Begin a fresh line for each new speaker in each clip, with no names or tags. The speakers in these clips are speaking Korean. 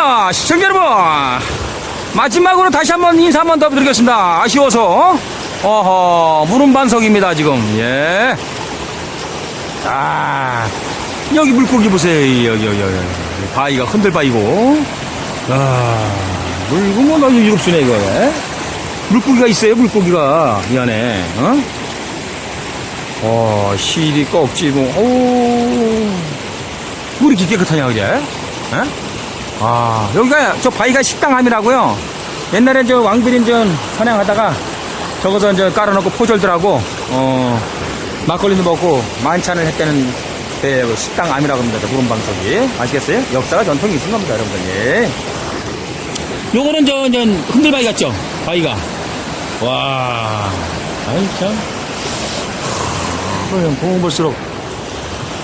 자, 시청자 여러분. 마지막으로 다시 한번 인사 한 번 더 드리겠습니다. 아쉬워서. 어허, 무릎 반석입니다, 지금. 예. 아, 여기 물고기 보세요. 여기, 여기, 여기. 바위가 흔들바위고. 아, 뭐, 이거 뭐, 너무 일곱수네, 이거. 예? 물고기가 있어요, 물고기가. 이 안에. 어? 어, 실이 꺽지고, 오. 물이 이렇게 깨끗하냐, 그제? 예? 아, 여기가, 저 바위가 식당함이라고요. 옛날에 저 왕비린전 선양하다가 저거서 이제 깔아놓고 포졸들하고, 어, 막걸리도 먹고 만찬을 했다는 데 식당암이라고 합니다. 무rum방석이. 아시겠어요? 역사가 전통이 있는 겁니다, 여러분들. 예. 요거는 저, 저, 흔들바위 같죠? 바위가. 와. 아이, 참. 그냥 보면 볼수록,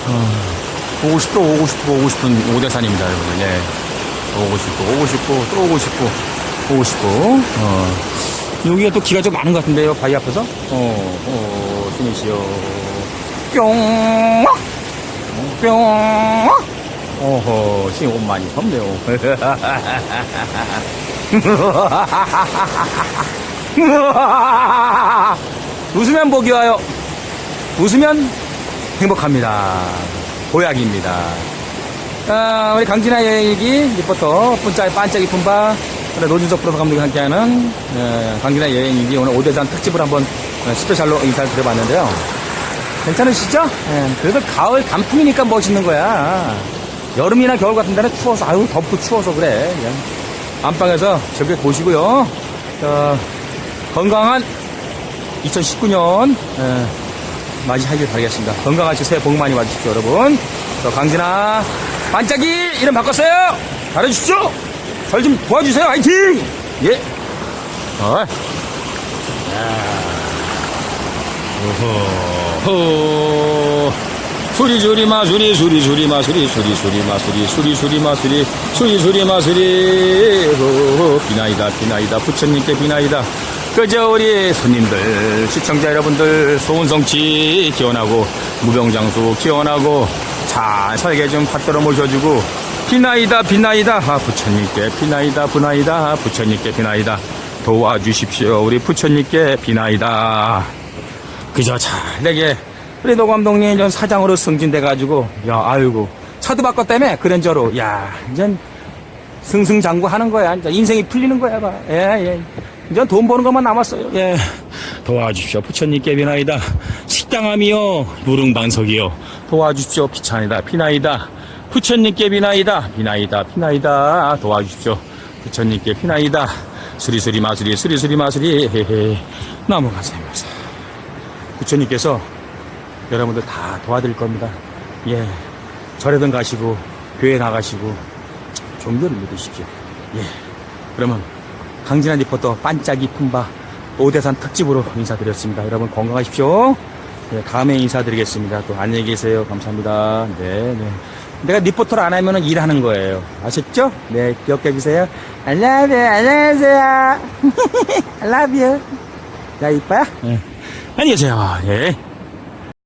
어, 오고 싶고, 오고 싶고, 오고 싶은 오대산입니다, 여러분들. 예. 오고 싶고, 오고 싶고, 또 오고 싶고, 오고 싶고, 어. 여기가 또 기가 좀 많은 것 같은데요, 바위 앞에서? 어, 어, 신이시여. 뿅! 뿅! 어허, 신이 옷 많이 덥네요. 웃으면 복이 와요. 웃으면 행복합니다. 보약입니다. 아, 우리 강진아 여행기 리포터 분짜의 반짝이 품바 노준석 프로서 감독이 함께하는 어, 강진아 여행기 오늘 오대산 특집을 한번 어, 스페셜로 인사를 드려봤는데요. 괜찮으시죠? 예, 그래도 가을 단풍이니까 멋있는 거야. 여름이나 겨울 같은 데는 추워서 아유 덥고 추워서 그래. 그냥 안방에서 즐겨 보시고요. 어, 건강한 2019년 맞이하길 바라겠습니다. 건강하시고 새해 복 많이 받으십시오, 여러분. 저 강진아 반짝이 이름 바꿨어요. 잘해주십시오. 절 좀 도와주세요. 화이팅! 예. 어. 호 수리 수리 마수리 수리 수리 마수리 수리 수리 마수리 수리 수리 마수리 수리 수리 마수리 호 비나이다 비나이다 부처님께 비나이다 그저 우리 손님들 시청자 여러분들 소은성치 기원하고 무병장수 기원하고 잘 살게 좀 받들어 모셔주고 비나이다 비나이다 아, 부처님께 비나이다 비나이다 부처님께 비나이다. 도와주십시오 우리 부처님께 비나이다. 그저 잘 되게 우리 노 감독님 전 사장으로 승진돼 가지고 야 아이고 차도 바꿨다며 그랜저로 야 이제 승승장구 하는 거야. 이제 인생이 풀리는 거야 봐. 예, 예. 이제 돈 버는 것만 남았어요. 예. 도와주십시오 부처님께 비나이다. 식당함이요 무릉방석이요 도와주십시오 피찬이다 피나이다 부처님께 비나이다 비나이다 비나이다 도와주십시오 부처님께 비나이다 수리수리 마수리 수리수리 마수리 헤헤 너무 감사합니다 부처님께서 여러분들 다 도와드릴 겁니다. 예. 절에든 가시고, 교회 나가시고, 종교를 믿으십시오. 예. 그러면, 강진한 리포터 반짝이 품바 오대산 특집으로 인사드렸습니다. 여러분 건강하십시오. 예, 다음에 인사드리겠습니다. 또 안녕히 계세요. 감사합니다. 네, 네. 내가 리포터를 안 하면 일하는 거예요. 아셨죠? 네, 기억해 주세요. 안녕하세요. 안녕하세요. I love you. 야, 이뻐요? 예. 안녕히 계세요. 예.